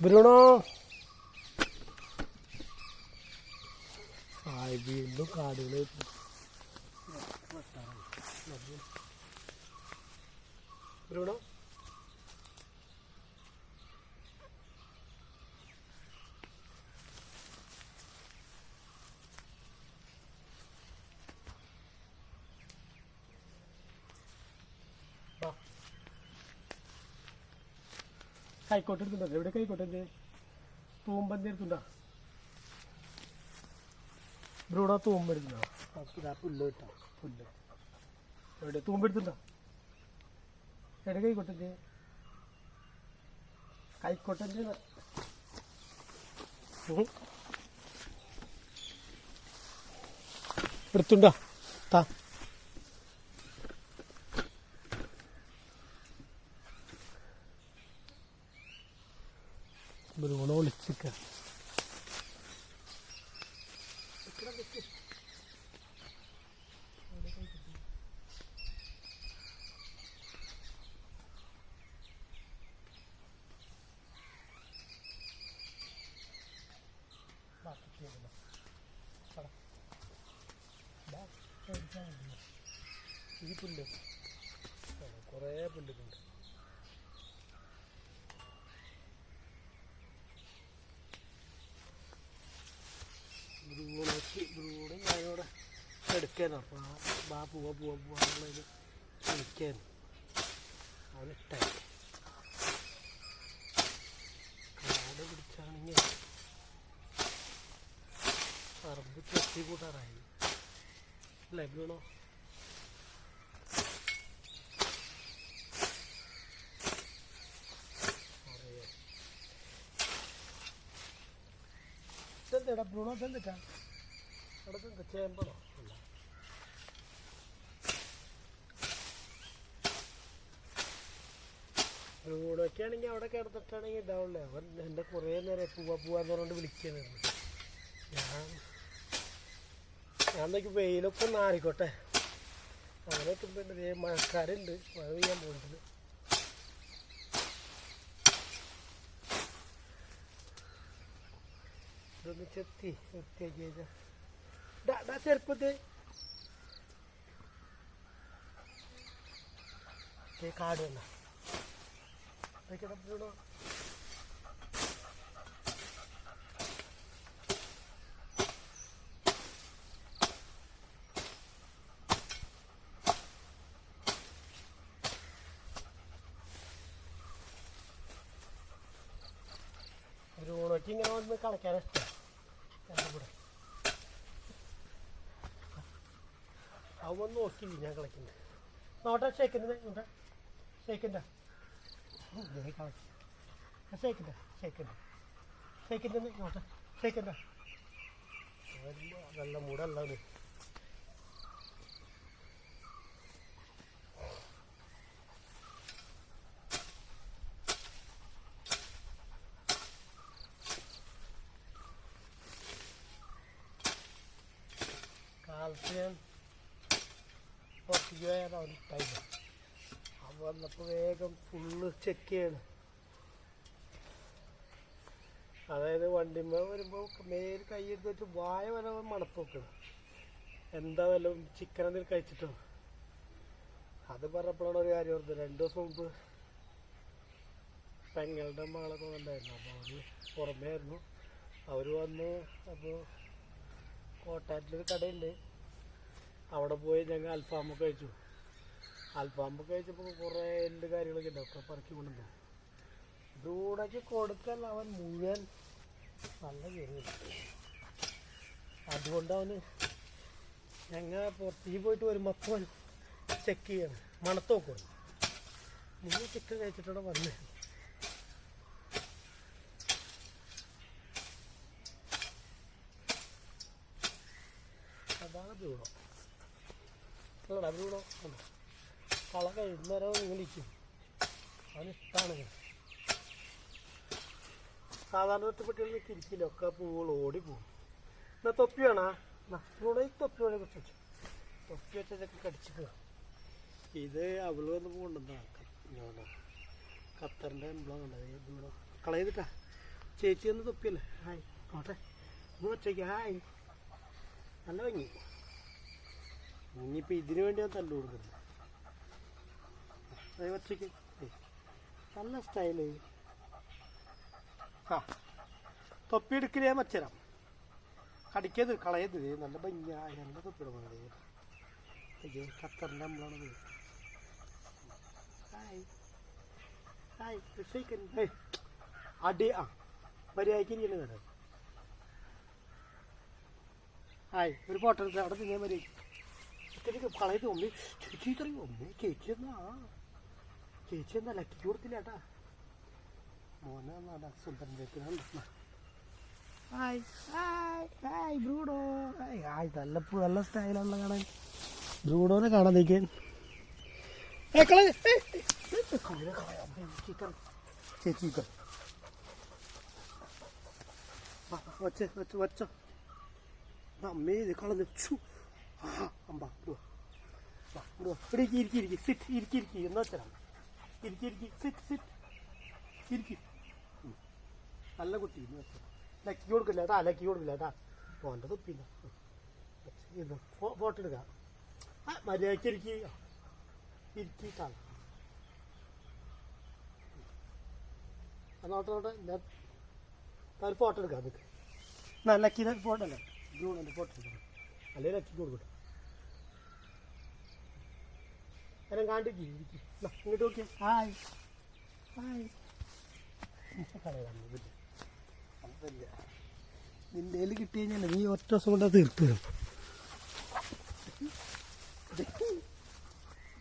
Bruno ആയി വീണ്ടും കാടുകൾ ബ്രൂണോ കൈക്കോട്ട് എടുത്തുണ്ടോ എവിടെ കൈക്കോട്ടെ തൂമ്പന്തി എടുത്തുണ്ടോ ബ്രൂണോ തൂമ്പ് എടുത്തുണ്ടോ പുല്ല് കിട്ടാം. പുല്ല്. എവിടെ? തൂമ്പ് എടുത്തുണ്ടോ എവിടെ കൈക്കോട്ടെ കൈക്കോട്ടെ എടുത്തുണ്ടോ താ ബ്രൂണോ വിളിച്ചിക്ക ഈ പുല്ല്. കുറേ പുല്ലുണ്ട് ബ്രൂണക്ക് ബ്രൂണും ഞാനിവിടെ എടുക്കാനോ. അപ്പോൾ ആ പൂവ പൂവ പോവാന്നുള്ളതിൽ കളിക്കാൻ അവനിട്ടായി കാട് ചെത്തി കൂട്ടാറായി അല്ലേ ബ്രൂണോ? ഇതെന്താ ബ്രൂണോ ഇതെന്താ എന്താ ചേമ്പണോ അല്ല. ബ്രൂണൊക്കെ ആണെങ്കിൽ അവിടെ കിടന്നിട്ടാണെങ്കിൽ ഇതാവുള്ളേ അവൻ എന്നെ കുറേ നേരം പൂവാ പൂവാന്ന് പറഞ്ഞുകൊണ്ട് വിളിക്കാനായിരുന്നു. ഞാൻ ഞാൻ വെയിലൊക്കെ ഒന്ന് ആറിക്കോട്ടെ. അങ്ങനെ എത്തുമ്പോൾ ദേ മഴക്കാരുണ്ട് മഴ പെയ്യാൻ പോകുന്നുണ്ട് ഇതൊന്ന് ചെത്തി വൃത്തിയാക്കി ചെറുപ്പത്ത് കാട് വന്ന. അതൊക്കെ വന്ന് കളിക്കാൻ ഇഷ്ടം. എന്റെ കൂടെ. അവൻ നോക്കിയില്ല ഞാൻ കളിക്കുന്നത് നോട്ടെ ഷേക്കിന്റെ നോട്ടെ ഷേക്കിന്റെ കളക്കി ഷേക്കിന്റെ ഷേക്കിന്റെ ഷേക്കിന്റെ നോട്ടെ ഷേക്കിന്റെ നല്ല മൂടല്ല അവൻ ടൈം അവൻ വന്നപ്പോൾ വേഗം ഫുള്ള് ചെക്ക് ചെയ്യണം അതായത് വണ്ടിമ്മ വരുമ്പോൾ മേൽ കൈയെടുത്ത് വെച്ച് വായ വരെ മണപ്പൊക്കണം എന്താ വല്ല ചിക്കൻ എന്തെങ്കിലും കഴിച്ചിട്ടോ? അത് പറഞ്ഞപ്പോഴാണ് ഒരു കാര്യം ഓർത്തത്. രണ്ട് ദിവസം മുമ്പ് പെങ്ങളുടെ മകളൊക്കെ ഉണ്ടായിരുന്നു അപ്പോൾ അവർ പുറമേ ആയിരുന്നു അവർ വന്നു അപ്പോൾ കോട്ടാറ്റിലൊരു കടയുണ്ട്. അവിടെ പോയി ഞങ്ങൾ അൽഫാമൊക്കെ കഴിച്ചു. അൽഫാമൊക്കെ കഴിച്ചപ്പോൾ കുറേ എല്ല് കാര്യങ്ങളൊക്കെ ഉണ്ട്. ഒക്കെ പറക്കി കൊണ്ടുവന്നു. ദൂടേക്ക് കൊടുക്കൽ അവൻ മുഴുവൻ നല്ല കയറി അതുകൊണ്ട് അവന് ഞങ്ങൾ പുറത്തേക്ക് പോയിട്ട് വരുമ്പോൾ അപ്പോൾ ചെക്ക് ചെയ്യണം. മണത്ത് നോക്കണം നിങ്ങൾ ചിക്കൻ കഴിച്ചിട്ടവിടെ വന്നേ. അതാണ് ബ്രൂണോ അല്ലടാ അല്ല കള കഴിയുന്നേരം നിങ്ങൾ ഇരിക്കും. സാധാരണ ഒറ്റപ്പെട്ടികൾ ഇരിക്കില്ല ഒക്കെ പൂവുകൾ ഓടി പോകും. എന്നാ തൊപ്പി വേണോ? ബ്രൂണോ ഈ തൊപ്പി വേണേ കുറച്ച് വെച്ചു. തൊപ്പി വെച്ചതൊക്കെ ഇത് അവൾ വന്ന് കൊണ്ടുവന്നതാണ് ഖത്തറിന്റെ എംബ്ലം കണ്ടത് കളയതിട്ടാ ചേച്ചി ഒന്ന് തൊപ്പിയല്ലേ? ഹായ് നോട്ടെ ഒറ്റയ്ക്ക് ഹായ്. നല്ല ഭംഗി. ഇനിയിപ്പോൾ ഇതിനു വേണ്ടി ഞാൻ തല്ലു കൊടുക്കുന്നത് ഒറ്റയ്ക്ക്. നല്ല സ്റ്റൈൽ ആ തൊപ്പി എടുക്കലേ മച്ചരാം. കടിക്കത് കളയത് നല്ല ഭംഗി നല്ല തൊപ്പിയിടമാണ് അയ്യോ ഖത്തറിന്റെ അമ്പളാണത് അടി ആ മര്യാദയ്ക്ക് ഇരിക്കണം കേട്ടോ ഹായ് ഒരു ഫോട്ടോ എടുത്ത് അവിടെ തിന്നാൻ മര്യാദയ്ക്ക് ഇത്രയ്ക്ക് കളയത് ഒമ്മി ചേച്ചി ഇത്രയും ഒമ്മി ചേച്ചി എന്നാ? ചേച്ചി എന്നാ ലക്കി കൊടുത്തില്ല ഏട്ടാ? മോനെ എന്നാ സുന്ദരൻ hi. Hi. Hi ബ്രൂഡോ. Hi hi. നല്ല നല്ല സ്റ്റൈലാണല്ലോ കാണാൻ. ബ്രൂഡോനെ കാണാൻ നിൽക്കാൻ ചേച്ചി വച്ച് വച്ച് വച്ചോ. അമ്മേ ഇത് കളഞ്ഞു. അമ്പ ഇങ്ങട് വാ. വാ, ഇങ്ങട് വാ. ഇവിടെ ഇരിക്ക്, ഇരിക്ക്, ഇരിക്ക്. സിറ്റ് ഇരിക്കി ഇരിക്കി. എന്നാ വെച്ചാൽ ഇരിക്കി ഇരിക്കി സിറ്റ് സിറ്റ് ഇരിക്കി. നല്ല കുട്ടി എന്ന് വെച്ചാൽ ലക്കി കൊടുക്കില്ല കേട്ടാ ലക്കി കൊടുക്കില്ല കേട്ടാ. പോന്റെ തൊപ്പില്ല ഇത് ഫോട്ടോ എടുക്കാം. ആ മര്യാദയ്ക്ക് ഇരിക്കി. ഇരിക്കിട്ടാണ് നോട്ടെ നോട്ടെ. ഞാൻ ഫോട്ടോ എടുക്കാം അതൊക്കെ നല്ല ലക്കിനെ ഫോട്ടോ അല്ലേ? ജൂണിന്റെ ഫോട്ടോ എടുക്കണം അല്ലേ അച്ഛക്ക് കൊടുക്കട്ടെ എന്നെ കാണ്ടിക്ക് ഇങ്ങോട്ട് നോക്കിയാ. ഹായ്. ഹായ്. നിന്റെ കയ്യിൽ കിട്ടി കഴിഞ്ഞാൽ നീ ഒറ്റ ദിവസം കൊണ്ട് തീർത്തു തരും.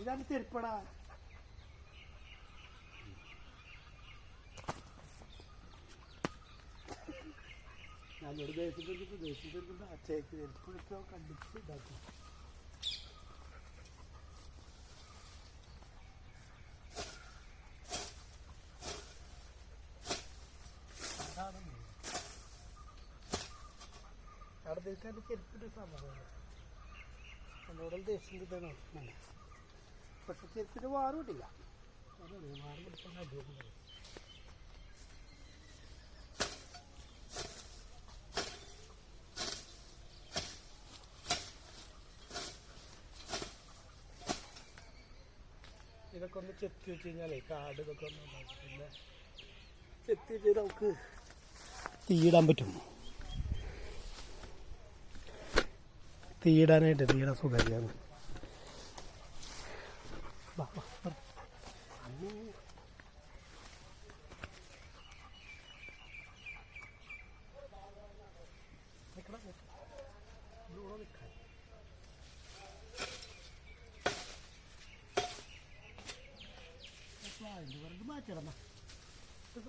ഇതാണ് ചെരുപ്പടാ ഞാനൊരു ദേശത്തേക്ക് ദേശത്തേക്ക് അച്ചയ്ക്ക് ചെരുപ്പ് എടുത്തോ കണ്ടിച്ച് ഇതാക്കി. അവിടെ ദേശത്തെ ചെരുപ്പിട്ട് സമാധാനം എന്നോടും ദേശം കിട്ടാനോ പക്ഷെ ചെരുപ്പിന് വാറും ഇല്ല അടിയൊന്നും ഇതൊക്കെ ഒന്ന് ചെത്തി വെച്ച് കഴിഞ്ഞാലേ കാട് ഇതൊക്കെ ഒന്ന്. പിന്നെ ചെത്തി വെച്ച് നമുക്ക് തീയിടാൻ പറ്റും. തീയിടാനായിട്ട് തീയിടാൻ വാ, വാ, വാ. അമ്മേ. നിക്കടാ, നിക്ക്. ഇവിടെ നിക്കാൻ. ആ, മാറ്റിയിടണം. ഇത്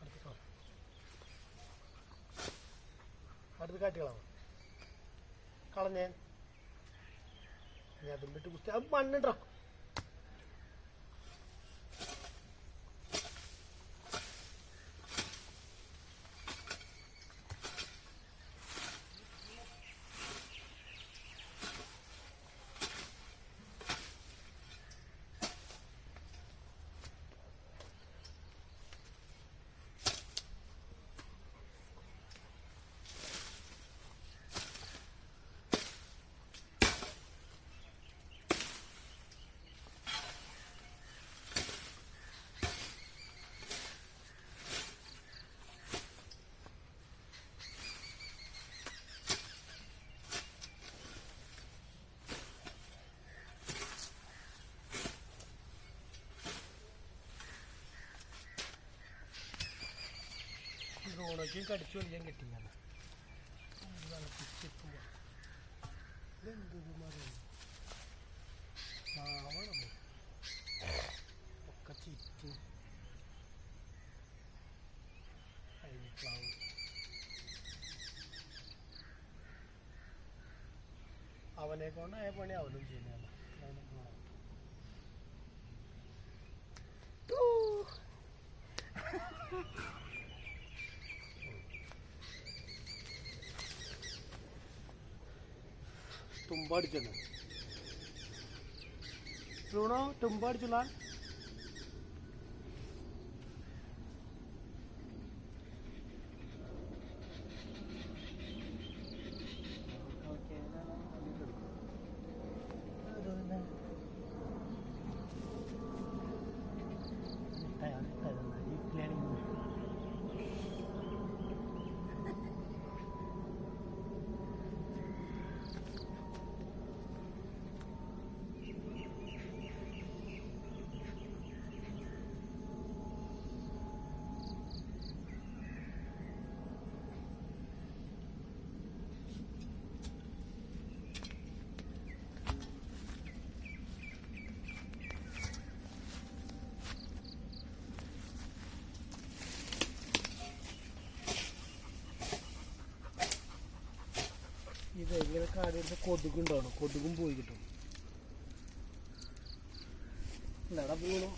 അടുത്ത് കാ- അടുത്ത് കാറ്റുകളാണ് കളഞ്ഞേ ഞാൻ. അതും വിട്ട് കുത്തി. അത് മണ്ണിട്ടോ ഡ്രോണൊക്കെയും കടിച്ചു വലിയാൻ കിട്ടിയാണ് ഇതെന്തൊരു മരം മാവണം ഒക്കെ ചിറ്റ് അവനെ കൊണ്ടായ പണി അവനും ചെയ്യുന്നതാണ് അവനെ കൊണ്ടാ. ഊ. തുമ്പ അടിച്ചത് ബ്രൂണോ തുമ്പ അടിച്ചുള്ള കാടിന്റെ ഉണ്ടാവണം. കൊതുകും പോയി കിട്ടും. ഇല്ലടാ ബ്രൂണോ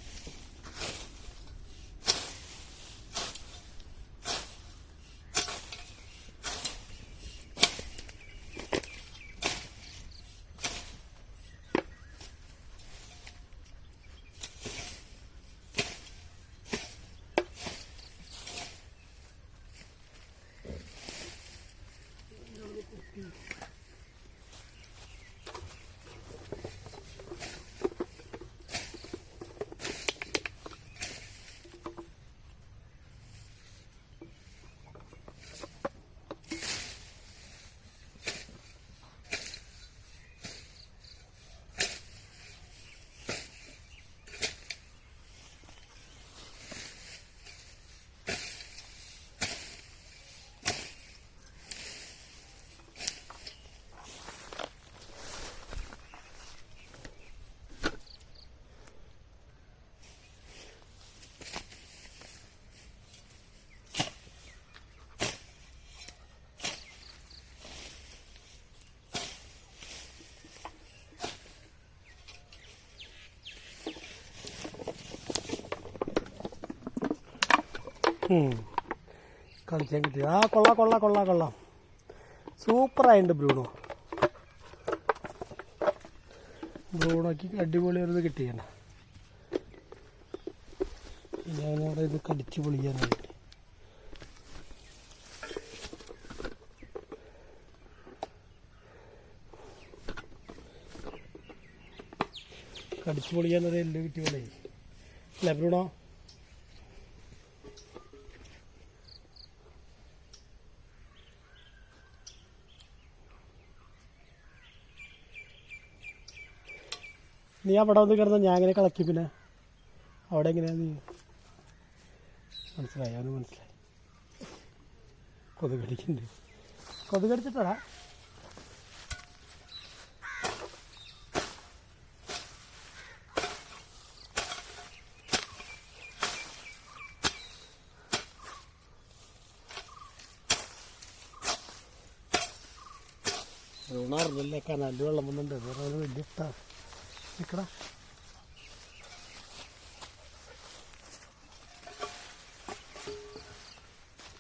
കളിക്കാൻ കിട്ടി ആ കൊള്ളാം കൊള്ളാം കൊള്ളാം കൊള്ളാം. സൂപ്പറായിട്ടുണ്ട് ബ്രൂണോ. ബ്രൂണോക്ക് അടിപൊളി ഒരു ഇത് കടിച്ചു ഞാനവിടെ ഇത് കടിച്ച് പൊളിക്കാനായിട്ട് കടിച്ച് പൊളിക്കാനൊരു എല്ല് കിട്ടിയോളേ അല്ലേ ബ്രൂണോ? നീ അവിടെ വന്ന് കിടന്ന ഞാൻ എങ്ങനെ കളക്കി പിന്നെ. അവിടെ എങ്ങനെയാ നീ? മനസ്സിലായി അവന് മനസ്സിലായി. കൊതുക് കടിക്കുന്നുണ്ട് കൊതുക് കടിച്ചിട്ടാ ഊണറിഞ്ഞില്ലേ കനാലിൽ വെള്ളം വന്നിട്ടുണ്ട്. വേറെ വലിയ ഇഷ്ടമാണ് നിക്കടാ.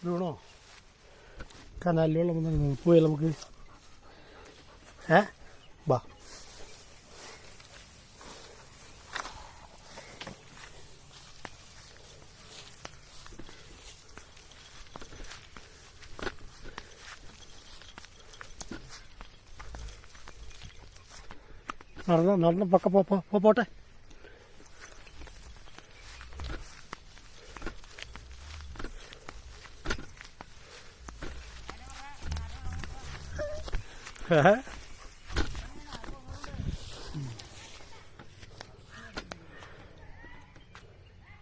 വീണോ? കനാലിൽ വെള്ളം വന്നു പോയാൽ നമുക്ക്. ഏ? ബാ. നടന്ന് നടന്ന് പക്ക പോ പോട്ടെ. ഏ